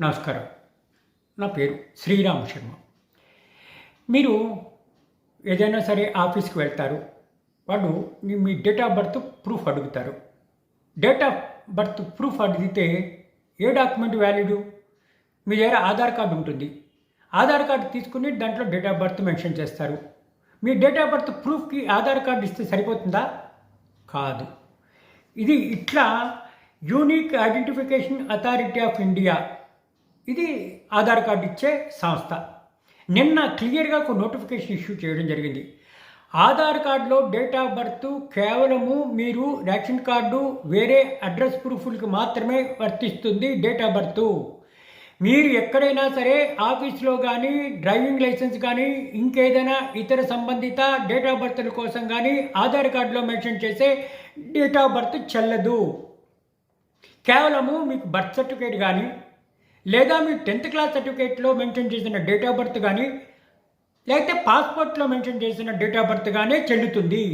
నమస్కారం. నా పేరు శ్రీరామ్ శర్మ. మీరు ఏదైనా సరే ఆఫీస్కి వెళ్తారు వాళ్ళు మీ- మీ డేట్ ఆఫ్ బర్త్ ప్రూఫ్ అడుగుతారు. డేట్ ఆఫ్ బర్త్ ప్రూఫ్ అడిగితే ఏ డాక్యుమెంట్ వ్యాలిడ్? మీ దగ్గర ఆధార్ కార్డు ఉంటుంది. ఆధార్ కార్డు తీసుకుని దాంట్లో డేట్ ఆఫ్ బర్త్ మెన్షన్ చేస్తారు. మీ డేట్ ఆఫ్ బర్త్ ప్రూఫ్కి ఆధార్ కార్డు ఇస్తే సరిపోతుందా? కాదు. ఇది ఇట్లా unique identification authority of India ఇది ఆధార్ కార్డు ఇచ్చే సంస్థ. నిన్న క్లియర్గా ఒక నోటిఫికేషన్ ఇష్యూ చేయడం జరిగింది. ఆధార్ కార్డులో డేట్ ఆఫ్ బర్త్ కేవలము మీరు రేషన్ కార్డు వేరే అడ్రస్ ప్రూఫ్లకి మాత్రమే వర్తిస్తుంది డేట్ ఆఫ్ బర్త్. మీరు ఎక్కడైనా సరే ఆఫీస్లో కానీ డ్రైవింగ్ లైసెన్స్ కానీ ఇంకేదైనా ఇతర సంబంధిత డేట్ ఆఫ్ బర్త్ల కోసం కానీ ఆధార్ కార్డులో మెన్షన్ చేసే డేట్ ఆఫ్ బర్త్ చెల్లదు. కేవలము మీకు బర్త్ సర్టిఫికేట్ కానీ లేదా మీ టెన్త్ క్లాస్ సర్టిఫికేట్లో మెన్షన్ చేసిన డేట్ ఆఫ్ బర్త్ కానీ లేకపోతే పాస్పోర్ట్లో మెన్షన్ చేసిన డేట్ ఆఫ్ బర్త్ కానీ చెల్లుతుంది.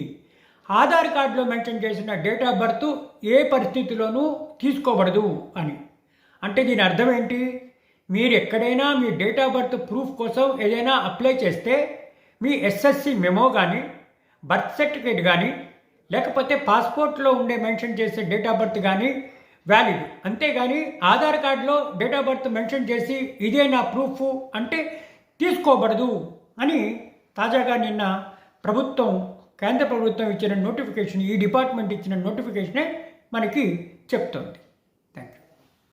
ఆధార్ కార్డులో మెన్షన్ చేసిన డేట్ ఆఫ్ బర్త్ ఏ పరిస్థితిలోనూ తీసుకోబడదు అని. అంటే దీని అర్థం ఏంటి? మీరు ఎక్కడైనా మీ డేట్ ఆఫ్ బర్త్ ప్రూఫ్ కోసం ఏదైనా అప్లై చేస్తే మీ ఎస్ఎస్సి మెమో కానీ బర్త్ సర్టిఫికేట్ కానీ లేకపోతే పాస్పోర్ట్లో ఉండే మెన్షన్ చేసే డేట్ ఆఫ్ బర్త్ కానీ వ్యాలిడ్ అంతేగాని ఆధార్ కార్డులో డేట్ ఆఫ్ బర్త్ మెన్షన్ చేసి ఇదే నా ప్రూఫ్ అంటే తీసుకోబడదు అని తాజాగా నిన్న ప్రభుత్వం కేంద్ర ప్రభుత్వం ఇచ్చిన నోటిఫికేషన్ ఈ డిపార్ట్మెంట్ ఇచ్చిన నోటిఫికేషనే మనకి చెప్తోంది.